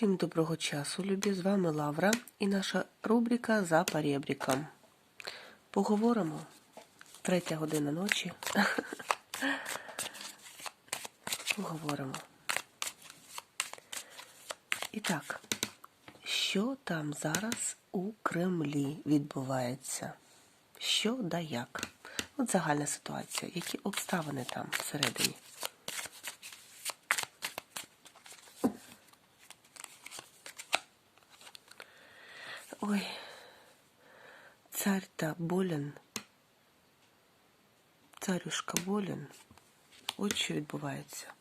Всім доброго часу, любі! З вами Лавра і наша рубрика за перебріком. Поговоримо. Третя година ночі. Поговоримо. І так, що там зараз у Кремлі відбувається? Що да як? От загальна ситуація. Які обставини там всередині? Ой, царь-то болен. Царюшка болен. От що відбувається.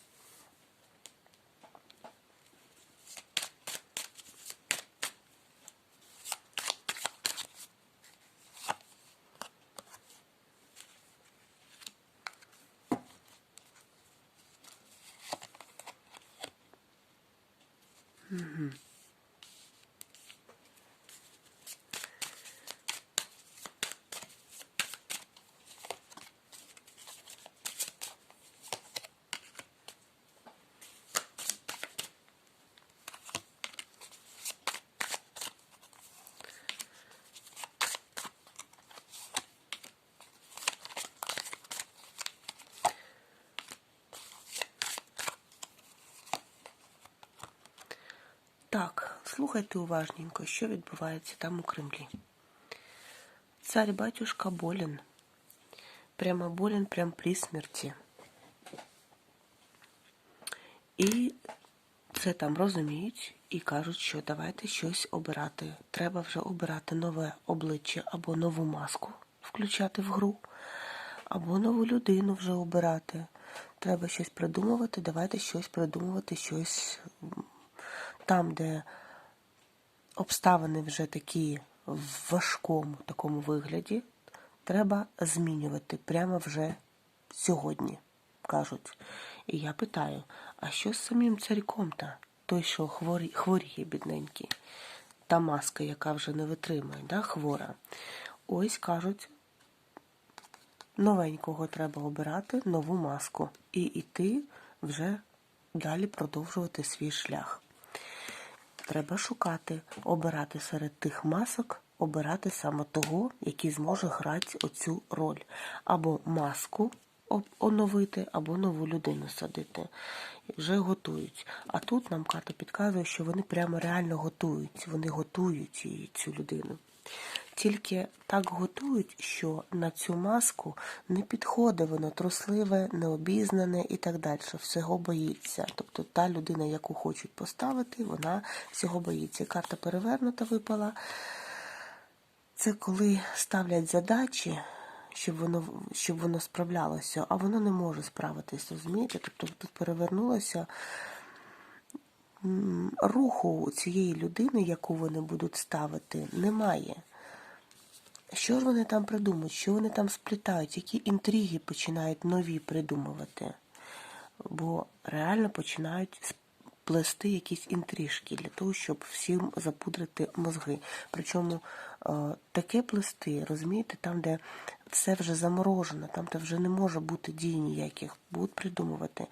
Угу. Так, слухайте уважненько, що відбувається там у Кремлі. Царь батюшка болен. Прямо болен, прямо при смерті. І це там розуміють і кажуть, що давайте щось обирати. Треба вже обирати нове обличчя або нову маску включати в гру, або нову людину вже обирати. Треба щось придумувати, давайте щось придумувати, щось там, де обставини вже такі в важкому такому вигляді, треба змінювати прямо вже сьогодні, кажуть. І я питаю, а що з самим царьком-то? Той, що хворі, хворіє, бідненький, та маска, яка вже не витримує, да, хвора. Ось кажуть, новенького треба обирати, нову маску. І йти вже далі продовжувати свій шлях. Треба шукати, обирати серед тих масок, обирати саме того, який зможе грати оцю роль. Або маску оновити, або нову людину садити. Вже готують. А тут нам карта підказує, що вони прямо реально готують. Вони готують її, цю людину. Тільки так готують, що на цю маску не підходить воно трусливе, необізнане і так далі. Всього боїться. Тобто та людина, яку хочуть поставити, вона всього боїться. Карта перевернута випала. Це коли ставлять задачі, щоб воно щоб воно справлялося, а воно не може справитися, розумієте? Тобто тут перевернулося руху цієї людини, яку вони будуть ставити, немає. Що ж вони там придумують, що вони там сплітають, які інтриги починають нові придумувати? Бо реально починають плести якісь інтрижки для того, щоб всім запудрити мозги. Причому е, таке плести, розумієте, там, де все вже заморожено, там де вже не може бути дій ніяких, будуть придумувати.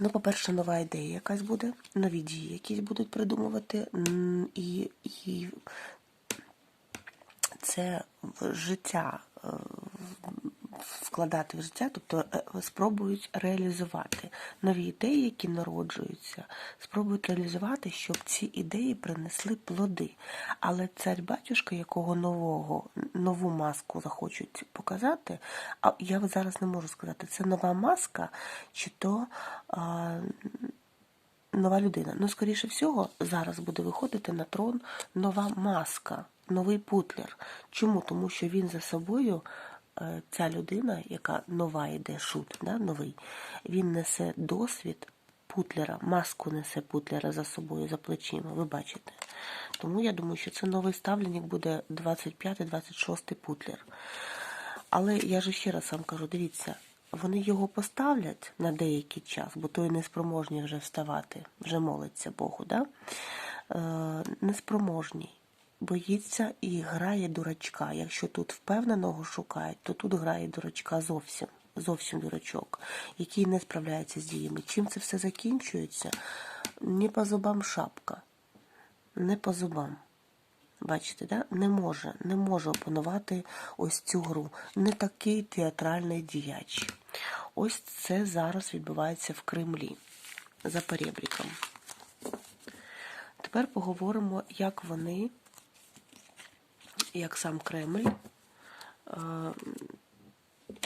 Ну, по-перше, нова ідея якась буде, нові дії якісь будуть придумувати, і і це життя е, вкладати в життя, тобто е, спробують реалізувати нові ідеї, які народжуються, спробують реалізувати, щоб ці ідеї принесли плоди. Але цар батюшка, якого нового, нову маску захочуть показати, а я зараз не можу сказати, це нова маска, чи то. А, Нова людина. Ну, скоріше всього, зараз буде виходити на трон нова маска, новий путлер. Чому? Тому що він за собою Е, ця людина, яка нова йде шут, да, новий, він несе досвід путлера, маску несе путлера за собою, за плечима, ви бачите. Тому я думаю, що це новий ставленник буде 25-26 путлер. Але я ж ще раз вам кажу, дивіться, вони його поставлять на деякий час, бо той неспроможний вже вставати, вже молиться Богу. да? Е, Неспроможній боїться і грає дурачка. Якщо тут впевненого шукають, то тут грає дурачка зовсім. зовсім дурачок, який не справляється з діями. Чим це все закінчується? Не по зубам шапка, не по зубам. Бачите, да? не може, не може опанувати ось цю гру. Не такий театральний діяч. Ось це зараз відбувається в Кремлі за перебріком. Тепер поговоримо, як вони, як сам Кремль. е,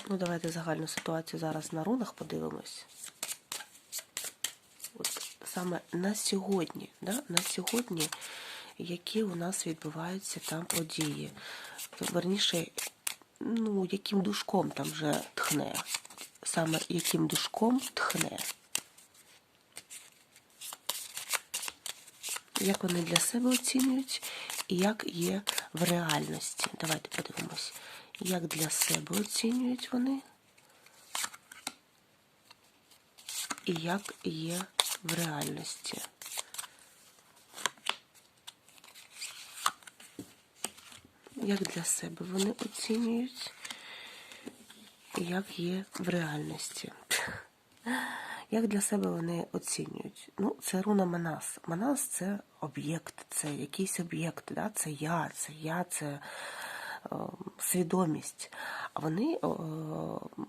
Ну, давайте загальну ситуацію зараз на рунах подивимось. От саме на сьогодні, да? на сьогодні, які у нас відбуваються там події. Верніше, ну, яким душком там вже тхне. Саме яким душком тхне. Як вони для себе оцінюють і як є в реальності. Давайте подивимось, як для себе оцінюють вони. І як є в реальності. Як для себе вони оцінюють, як є в реальності. Як для себе вони оцінюють? Ну, це руна Манас. Манас це об'єкт, це якийсь об'єкт, да? це я, це я, це е, свідомість. А вони е,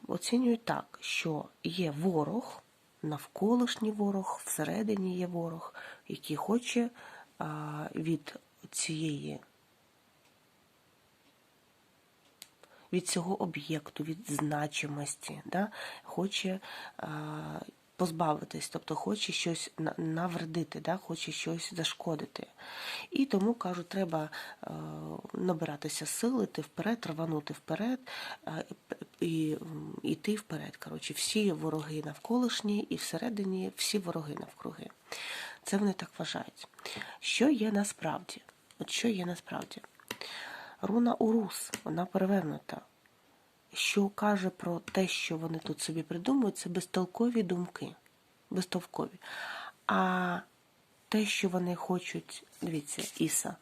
оцінюють так, що є ворог, навколишній ворог, всередині є ворог, який хоче е, від цієї. Від цього об'єкту, від значимості, да, хоче а, позбавитись, тобто хоче щось навредити, да, хоче щось зашкодити. І тому кажу, треба е, набиратися сили, йти вперед, рванути вперед е, і йти вперед. Коротше, всі вороги навколишні і всередині всі вороги навкруги. Це вони так вважають. Що є насправді? От що є насправді? Руна Урус, вона перевернута. Що каже про те, що вони тут собі придумують, це безтолкові думки. Безтолкові. А те, що вони хочуть, дивіться, Іса,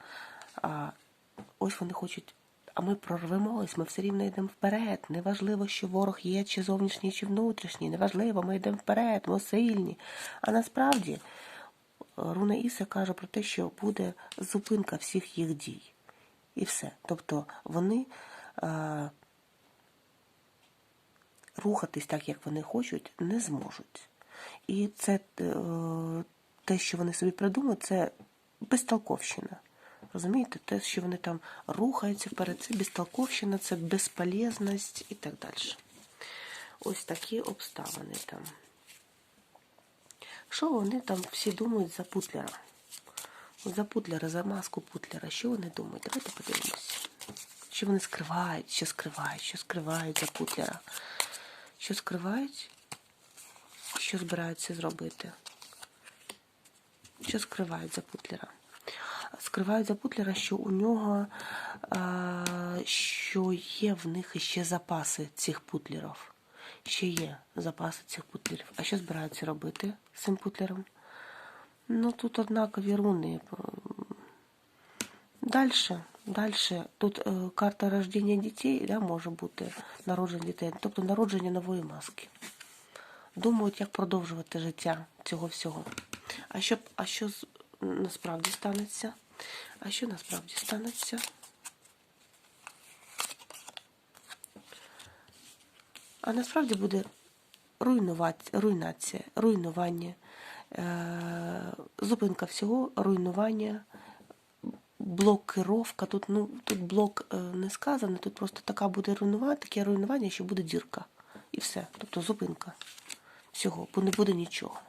а, ось вони хочуть, а ми прорвемось, ми все рівно йдемо вперед. Неважливо, що ворог є, чи зовнішній, чи внутрішній. Неважливо, ми йдемо вперед, ми сильні. А насправді Руна Іса каже про те, що буде зупинка всіх їх дій. І все. Тобто вони рухатись так, як вони хочуть, не зможуть. І це е, те, що вони собі придумають, це безтолковщина. Розумієте, те, що вони там рухаються вперед, це безтолковщина, це безполезність і так далі. Ось такі обставини там. Що вони там всі думають за Путлера? За Путлера, за маску Путлера. Що вони думають? Давайте подивимось. Що вони скривають, що скривають, що скривають за Путлера. Що скривають? Що збираються зробити? Що скривають за Путлера? Скривають за Путлера, що у нього що є в них іще запаси цих путлерів. Ще є запаси цих путлерів. А що збираються робити з цим путлером? Ну, тут однакові руни. Дальше, дальше. Тут е, карта рождення дітей, да, може бути народження дітей, тобто народження нової маски. Думають, як продовжувати життя цього всього. А що, а що насправді станеться? А що насправді станеться? А насправді буде руйнація, руйнування, е, зупинка всього, руйнування, блокировка. Тут, ну, тут блок е, не сказано, тут просто така буде руйнування, таке руйнування, що буде дірка. І все. Тобто зупинка всього, бо не буде нічого.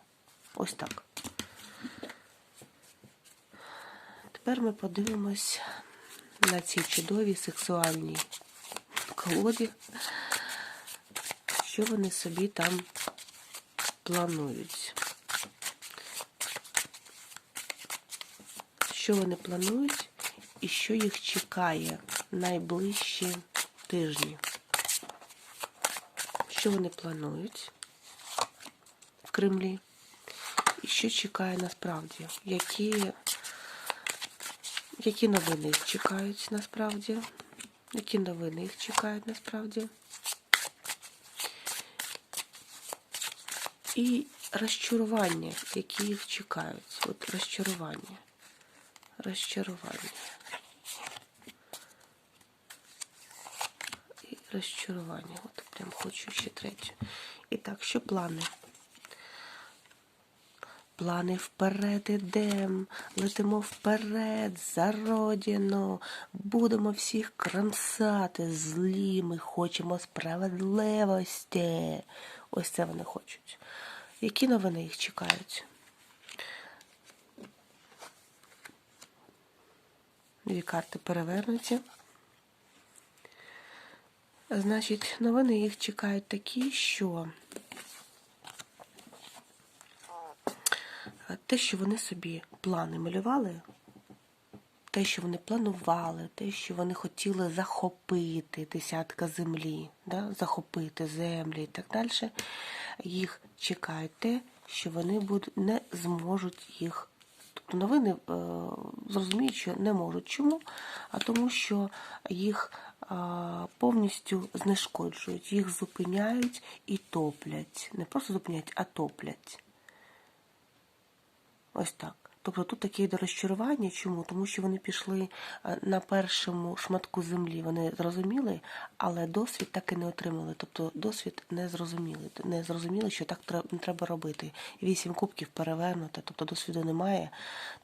Ось так. Тепер ми подивимось на цій чудовій сексуальній колоді, що вони собі там планують. Що вони планують і що їх чекає найближчі тижні. Що вони планують в Кремлі? І що чекає насправді? Які, які новини їх чекають насправді? Які новини їх чекають насправді? і розчарування, які їх чекають. От розчарування. Розчарування. І розчарування. От прям хочу ще третю. І так, що плани? Плани вперед ідем, летимо вперед, за родину, будемо всіх крамсати, злі, ми хочемо справедливості. Ось це вони хочуть. Які новини їх чекають? Дві карти перевернуті. Значить, новини їх чекають такі, що те, що вони собі плани малювали, те, що вони планували, те, що вони хотіли захопити десятка землі, да, захопити землі і так далі, їх чекає те, що вони не зможуть їх. Тобто новини е, зрозуміють, що не можуть. Чому? А тому, що їх е, повністю знешкоджують, їх зупиняють і топлять. Не просто зупиняють, а топлять. Ось так. Тобто тут таке йде розчарування. Чому? Тому що вони пішли е, на першому шматку землі, вони зрозуміли, але досвід так і не отримали. Тобто досвід не зрозуміли. Не зрозуміли, що так не треба робити. Вісім кубків перевернути, тобто досвіду немає,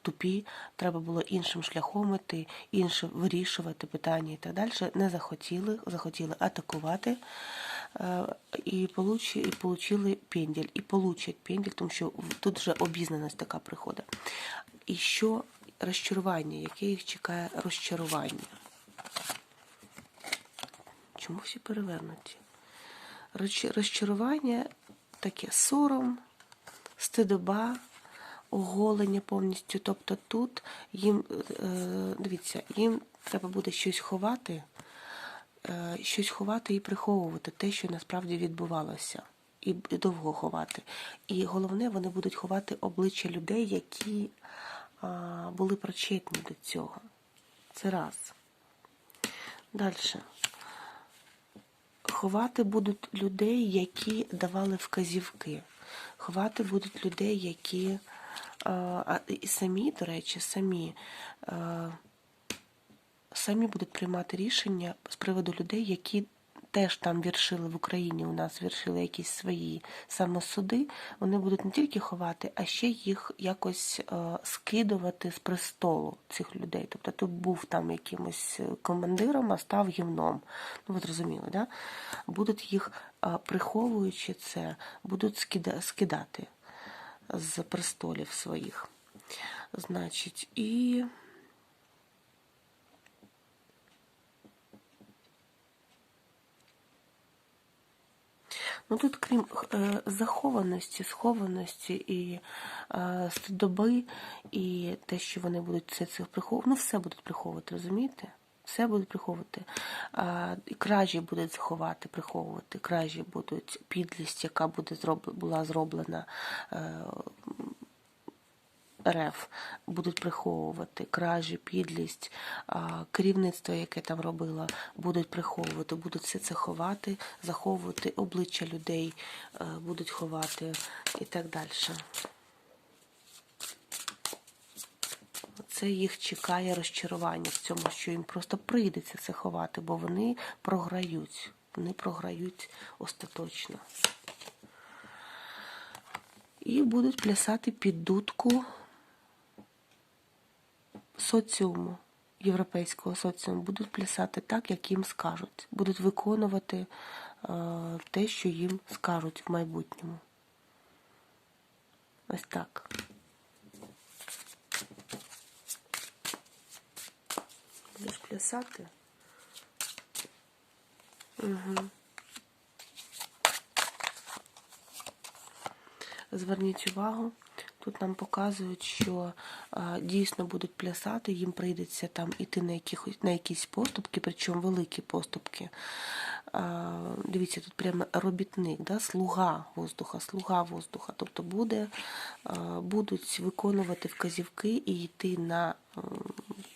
тупі, треба було іншим шляхом іти, інше вирішувати питання і так далі. Не захотіли, захотіли атакувати. Е, і получи, і получили пенділь, і получать пенділь, тому що тут вже обізнаність така приходить. І що розчарування, яке їх чекає розчарування? Чому всі перевернуті? Розч- Розчарування таке сором, стидоба, оголення повністю. Тобто тут їм, е, дивіться, їм треба буде щось ховати, щось ховати і приховувати те, що насправді відбувалося. І довго ховати. І головне, вони будуть ховати обличчя людей, які були причетні до цього. Це раз. Далі. Ховати будуть людей, які давали вказівки. Ховати будуть людей, які а, і самі, до речі, самі. А, самі будуть приймати рішення з приводу людей, які теж там віршили в Україні. У нас віршили якісь свої самосуди. Вони будуть не тільки ховати, а ще їх якось е, скидувати з престолу цих людей. Тобто ти був там якимось командиром, а став гівном. Ну, ви зрозуміли, да? Будуть їх, е, приховуючи це, будуть скида- скидати з престолів своїх. Значить, і. Ну тут, крім е, захованості, схованості і е, стидоби, і те, що вони будуть все це приховувати, ну все будуть приховувати, розумієте? Все будуть приховувати. Кражі будуть заховати, приховувати. Кражі будуть підлість, яка буде зроб... була зроблена. Е, РФ будуть приховувати кражі, підлість, керівництво, яке там робило, будуть приховувати, будуть все це ховати, заховувати обличчя людей, будуть ховати і так далі. Це їх чекає розчарування в цьому, що їм просто прийдеться це ховати, бо вони програють. Вони програють остаточно. І будуть плясати під дудку соціуму, європейського соціуму, будуть плясати так, як їм скажуть. Будуть виконувати е, те, що їм скажуть в майбутньому. Ось так. Будеш плясати? Угу. Зверніть увагу, тут нам показують, що а, дійсно будуть плясати, їм прийдеться там іти на, якихось, на якісь поступки, причому великі поступки. А, дивіться, тут прямо робітник, да, слуга воздуха, слуга воздуха. Тобто буде, а, будуть виконувати вказівки і йти на м,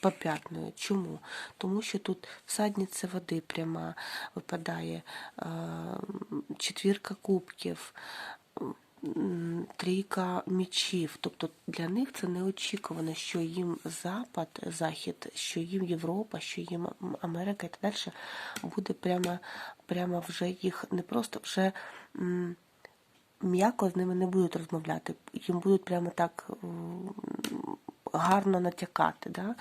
попятную. Чому? Тому що тут всадниця води пряма випадає, а, четвірка кубків трійка мічів. Тобто для них це неочікувано, що їм Запад, Захід, що їм Європа, що їм Америка і так далі буде прямо, прямо вже їх не просто вже. М'яко з ними не будуть розмовляти, їм будуть прямо так гарно натякати, да?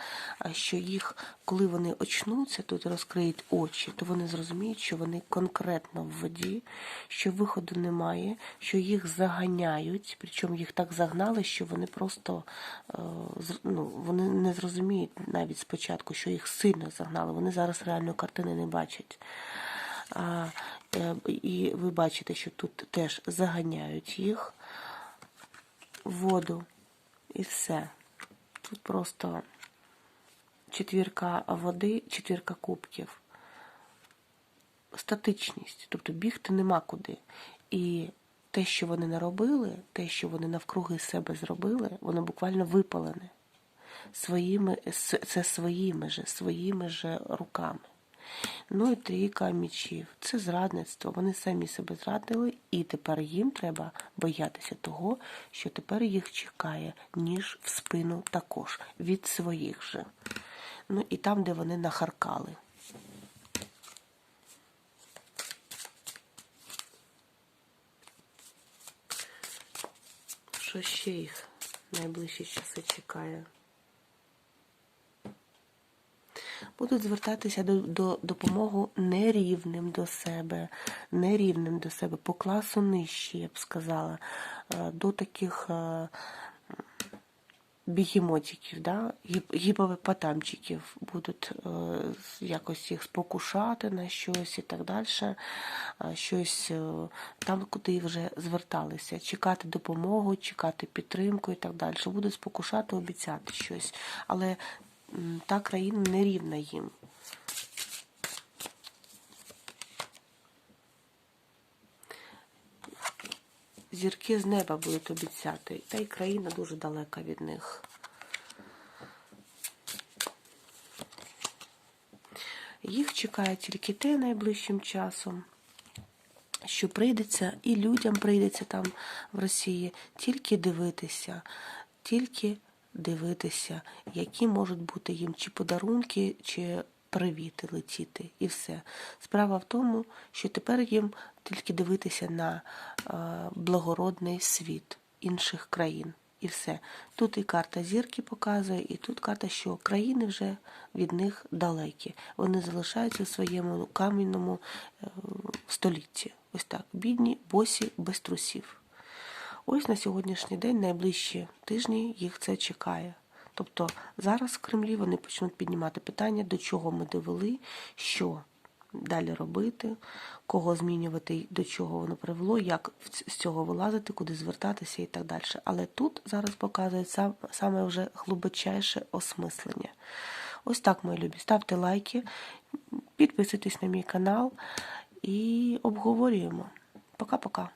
що їх, коли вони очнуться тут розкриють очі, то вони зрозуміють, що вони конкретно в воді, що виходу немає, що їх заганяють, причому їх так загнали, що вони просто е, ну, вони не зрозуміють навіть спочатку, що їх сильно загнали. Вони зараз реальної картини не бачать. А, е, і ви бачите, що тут теж заганяють їх в воду і все. Тут просто четвірка води, четвірка кубків. Статичність, тобто бігти нема куди. І те, що вони наробили, те, що вони навкруги себе зробили, воно буквально випалене. Своїми, це своїми же, своїми же руками. Ну і трійка мічів. Це зрадництво. Вони самі себе зрадили, і тепер їм треба боятися того, що тепер їх чекає, ніж в спину також від своїх же. Ну і там, де вони нахаркали. Що ще їх найближчі часи чекає? Будуть звертатися до, до допомоги нерівним до себе, нерівним до себе, по класу нижче, я б сказала, е, до таких е, бігемотиків, да? гіп- будуть е, якось їх спокушати на щось і так далі, щось там, куди вже зверталися, чекати допомогу, чекати підтримку і так далі. Будуть спокушати, обіцяти щось. Але та країна не рівна їм. Зірки з неба будуть обіцяти, та й країна дуже далека від них. Їх чекає тільки те найближчим часом, що прийдеться, і людям прийдеться там в Росії тільки дивитися, тільки дивитися, які можуть бути їм чи подарунки, чи привіти летіти, і все. Справа в тому, що тепер їм тільки дивитися на е, благородний світ інших країн. І все. Тут і карта зірки показує, і тут карта, що країни вже від них далекі. Вони залишаються в своєму кам'яному е, столітті. Ось так. Бідні, босі, без трусів. Ось на сьогоднішній день, найближчі тижні, їх це чекає. Тобто зараз в Кремлі вони почнуть піднімати питання, до чого ми довели, що далі робити, кого змінювати, до чого воно привело, як з цього вилазити, куди звертатися і так далі. Але тут зараз показують саме вже глибочайше осмислення. Ось так, мої любі. Ставте лайки, підписуйтесь на мій канал і обговорюємо. Пока-пока.